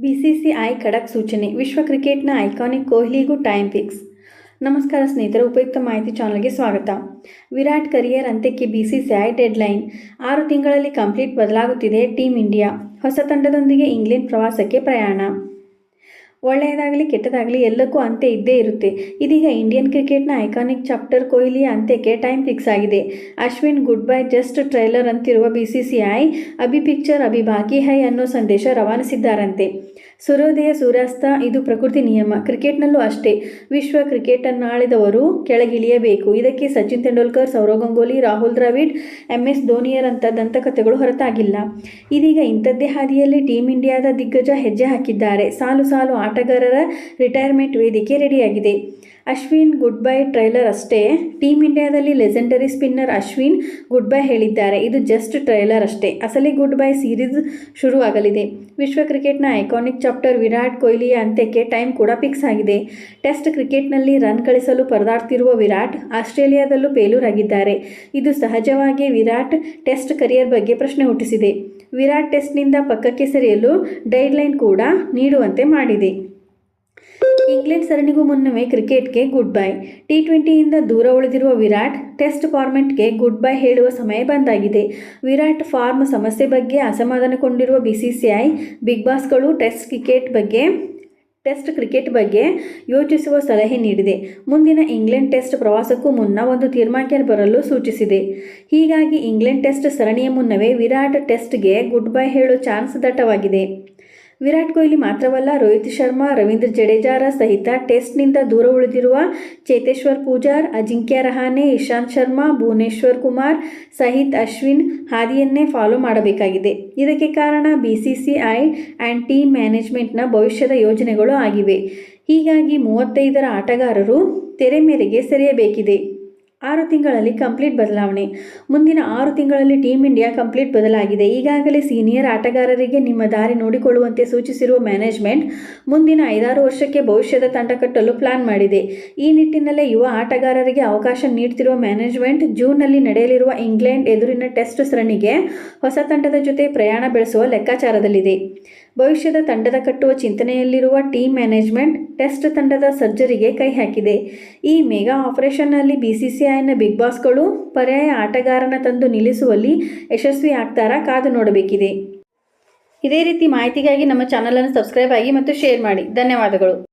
BCCI ಖಡಕ್ ಸೂಚನೆ. ವಿಶ್ವ ಕ್ರಿಕೆಟ್ನ ಐಕಾನಿಕ್ ಕೊಹ್ಲಿಗೂ ಟೈಮ್ ಫಿಕ್ಸ್. ನಮಸ್ಕಾರ ಸ್ನೇಹಿತರೆ, ಉಪಯುಕ್ತ ಮಾಹಿತಿ ಚಾನಲ್ಗೆ ಸ್ವಾಗತ. ವಿರಾಟ್ ಕರಿಯರ್ ಅಂತ್ಯಕ್ಕೆ ಬಿಸಿಸಿಐ ಡೆಡ್ಲೈನ್ ಆರು ತಿಂಗಳಲ್ಲಿ ಕಂಪ್ಲೀಟ್ ಬದಲಾಗುತ್ತಿದೆ ಟೀಮ್ ಇಂಡಿಯಾ ಹೊಸ ತಂಡದೊಂದಿಗೆ ಇಂಗ್ಲೆಂಡ್ ಪ್ರವಾಸಕ್ಕೆ ಪ್ರಯಾಣ. ಒಳ್ಳೆಯದಾಗಲಿ ಕೆಟ್ಟದಾಗಲಿ ಎಲ್ಲಕ್ಕೂ ಅಂತ್ಯ ಇದ್ದೇ ಇರುತ್ತೆ. ಇದೀಗ ಇಂಡಿಯನ್ ಕ್ರಿಕೆಟ್ನ ಐಕಾನಿಕ್ ಚಾಪ್ಟರ್ ಕೊಹ್ಲಿಯ ಅಂತ್ಯಕ್ಕೆ ಟೈಮ್ ಫಿಕ್ಸ್ ಆಗಿದೆ. Ashwin good bye just trailer ಅಂತಿರುವ ಬಿಸಿಸಿಐ ಅಭಿ ಪಿಕ್ಚರ್ ಅಭಿ ಬಾಕಿ ಹೈ ಅನ್ನೋ ಸಂದೇಶ ರವಾನಿಸಿದ್ದಾರಂತೆ. ಸೂರ್ಯೋದಯ ಸೂರ್ಯಾಸ್ತ ಇದು ಪ್ರಕೃತಿ ನಿಯಮ. ಕ್ರಿಕೆಟ್ನಲ್ಲೂ ಅಷ್ಟೇ. ವಿಶ್ವ ಕ್ರಿಕೆಟನ್ನಾಳಿದವರು ಕೆಳಗಿಳಿಯಬೇಕು. ಇದಕ್ಕೆ ಸಚಿನ್ ತೆಂಡೂಲ್ಕರ್, ಸೌರವ್ ಗಂಗೂಲಿ, ರಾಹುಲ್ ದ್ರಾವಿಡ್, ಎಂ ಎಸ್ ಧೋನಿಯರಂಥ ದಂತಕಥೆಗಳು ಹೊರತಾಗಿಲ್ಲ. ಇದೀಗ ಇಂಥದ್ದೇ ಹಾದಿಯಲ್ಲಿ ಟೀಮ್ ಇಂಡಿಯಾದ ದಿಗ್ಗಜ ಹೆಜ್ಜೆ ಹಾಕಿದ್ದಾರೆ. ಸಾಲು ಸಾಲು ಆಟಗಾರರ ರಿಟೈರ್ಮೆಂಟ್ ವೇದಿಕೆ ರೆಡಿಯಾಗಿದೆ. ಅಶ್ವಿನ್ ಗುಡ್ ಬೈ ಟ್ರೈಲರ್ ಅಷ್ಟೇ. ಟೀಮ್ ಇಂಡಿಯಾದಲ್ಲಿ legendary spinner Ashwin good bye ಹೇಳಿದ್ದಾರೆ. ಇದು ಜಸ್ಟ್ ಟ್ರೈಲರ್ ಅಷ್ಟೇ. ಅಸಲಿ ಗುಡ್ ಬೈ ಸೀರೀಸ್ ಶುರುವಾಗಲಿದೆ. ವಿಶ್ವ ಕ್ರಿಕೆಟ್ನ ಐಕಾನಿಕ್ ಚಾಪ್ಟರ್ ವಿರಾಟ್ ಕೊಹ್ಲಿಯ ಅಂತ್ಯಕ್ಕೆ ಟೈಮ್ ಕೂಡ ಫಿಕ್ಸ್ ಆಗಿದೆ. ಟೆಸ್ಟ್ ಕ್ರಿಕೆಟ್ನಲ್ಲಿ ರನ್ ಗಳಿಸಲು ಪರದಾಡ್ತಿರುವ ವಿರಾಟ್ ಆಸ್ಟ್ರೇಲಿಯಾದಲ್ಲೂ ಬೇಲೂರಾಗಿದ್ದಾರೆ. ಇದು ಸಹಜವಾಗಿ ವಿರಾಟ್ ಟೆಸ್ಟ್ ಕರಿಯರ್ ಬಗ್ಗೆ ಪ್ರಶ್ನೆ ಹುಟ್ಟಿಸಿದೆ. ವಿರಾಟ್ ಟೆಸ್ಟ್ನಿಂದ ಪಕ್ಕಕ್ಕೆ ಸರಿಯಲು ಡೈಡ್ಲೈನ್ ಕೂಡ ನೀಡುವಂತೆ ಮಾಡಿದೆ. ಇಂಗ್ಲೆಂಡ್ ಸರಣಿಗೂ ಮುನ್ನವೇ ಕ್ರಿಕೆಟ್ಗೆ ಗುಡ್ ಬೈ. ಟಿ ಟ್ವೆಂಟಿಯಿಂದ ದೂರ ಉಳಿದಿರುವ ವಿರಾಟ್ ಟೆಸ್ಟ್ ಫಾರ್ಮೆಟ್ಗೆ ಗುಡ್ ಬೈ ಹೇಳುವ ಸಮಯ ಬಂದಾಗಿದೆ. ವಿರಾಟ್ ಫಾರ್ಮ್ ಸಮಸ್ಯೆ ಬಗ್ಗೆ ಅಸಮಾಧಾನಗೊಂಡಿರುವ ಬಿಸಿಸಿಐ ಬಿಗ್ ಬಾಸ್ಗಳು ಟೆಸ್ಟ್ ಕ್ರಿಕೆಟ್ ಬಗ್ಗೆ, ಟೆಸ್ಟ್ ಕ್ರಿಕೆಟ್ ಬಗ್ಗೆ ಯೋಚಿಸುವ ಸಲಹೆ ನೀಡಿದೆ. ಮುಂದಿನ ಇಂಗ್ಲೆಂಡ್ ಟೆಸ್ಟ್ ಪ್ರವಾಸಕ್ಕೂ ಮುನ್ನ ಒಂದು ತೀರ್ಮಾನಕ್ಕೆ ಬರಲು ಸೂಚಿಸಿದೆ. ಹೀಗಾಗಿ ಇಂಗ್ಲೆಂಡ್ ಟೆಸ್ಟ್ ಸರಣಿಯ ಮುನ್ನವೇ ವಿರಾಟ್ ಟೆಸ್ಟ್ಗೆ ಗುಡ್ ಬೈ ಹೇಳೋ ಚಾನ್ಸ್ ದಟ್ಟವಾಗಿದೆ. ವಿರಾಟ್ ಕೊಹ್ಲಿ ಮಾತ್ರವಲ್ಲ, ರೋಹಿತ್ ಶರ್ಮಾ, ರವೀಂದ್ರ ಜಡೇಜಾರ ಸಹಿತ ಟೆಸ್ಟ್ನಿಂದ ದೂರ ಉಳಿದಿರುವ ಚೇತೇಶ್ವರ್ ಪೂಜಾರ್, ಅಜಿಂಕ್ಯ ರಹಾನೆ, ಇಶಾಂತ್ ಶರ್ಮಾ, ಭುವನೇಶ್ವರ್ ಕುಮಾರ್, ಸಹಿತ್ ಅಶ್ವಿನ್ ಹಾದಿಯನ್ನೇ ಫಾಲೋ ಮಾಡಬೇಕಾಗಿದೆ. ಇದಕ್ಕೆ ಕಾರಣ ಬಿಸಿಸಿಐ ಆ್ಯಂಡ್ ಟೀಮ್ ಮ್ಯಾನೇಜ್ಮೆಂಟ್ನ ಭವಿಷ್ಯದ ಯೋಜನೆಗಳು ಆಗಿವೆ. ಹೀಗಾಗಿ ಮೂವತ್ತೈದರ ಆಟಗಾರರು ತೆರೆ ಮೇರೆಗೆ ಸೆರೆಯಬೇಕಿದೆ. ಆರು ತಿಂಗಳಲ್ಲಿ ಕಂಪ್ಲೀಟ್ ಬದಲಾವಣೆ. ಮುಂದಿನ ಆರು ತಿಂಗಳಲ್ಲಿ ಟೀಮ್ ಇಂಡಿಯಾ ಕಂಪ್ಲೀಟ್ ಬದಲಾಗಿದೆ. ಈಗಾಗಲೇ ಸೀನಿಯರ್ ಆಟಗಾರರಿಗೆ ನಿಮ್ಮ ದಾರಿ ನೋಡಿಕೊಳ್ಳುವಂತೆ ಸೂಚಿಸಿರುವ ಮ್ಯಾನೇಜ್ಮೆಂಟ್ ಮುಂದಿನ ಐದಾರು ವರ್ಷಕ್ಕೆ ಭವಿಷ್ಯದ ತಂಡ ಕಟ್ಟಲು ಪ್ಲಾನ್ ಮಾಡಿದೆ. ಈ ನಿಟ್ಟಿನಲ್ಲೇ ಯುವ ಆಟಗಾರರಿಗೆ ಅವಕಾಶ ನೀಡುತ್ತಿರುವ ಮ್ಯಾನೇಜ್ಮೆಂಟ್ ಜೂನ್ನಲ್ಲಿ ನಡೆಯಲಿರುವ ಇಂಗ್ಲೆಂಡ್ ಎದುರಿನ ಟೆಸ್ಟ್ ಸರಣಿಗೆ ಹೊಸ ತಂಡದ ಜೊತೆ ಪ್ರಯಾಣ ಬೆಳೆಸುವ ಲೆಕ್ಕಾಚಾರದಲ್ಲಿದೆ. ಭವಿಷ್ಯದ ತಂಡದ ಕಟ್ಟುವ ಚಿಂತನೆಯಲ್ಲಿರುವ ಟೀಮ್ ಮ್ಯಾನೇಜ್ಮೆಂಟ್ ಟೆಸ್ಟ್ ತಂಡದ ಸರ್ಜರಿಗೆ ಕೈ ಹಾಕಿದೆ. ಈ ಮೆಗಾ ಆಪರೇಷನ್ನಲ್ಲಿ ಬಿಸಿಸಿಐನ ಬಿಗ್ ಬಾಸ್ಗಳು ಪರ್ಯಾಯ ಆಟಗಾರನ ತಂದು ನಿಲ್ಲಿಸುವಲ್ಲಿ ಯಶಸ್ವಿ ಆಗ್ತಾರಾ ಕಾದು ನೋಡಬೇಕಿದೆ. ಇದೇ ರೀತಿ ಮಾಹಿತಿಗಾಗಿ ನಮ್ಮ ಚಾನಲನ್ನು ಸಬ್ಸ್ಕ್ರೈಬ್ ಆಗಿ ಮತ್ತು ಶೇರ್ ಮಾಡಿ. ಧನ್ಯವಾದಗಳು.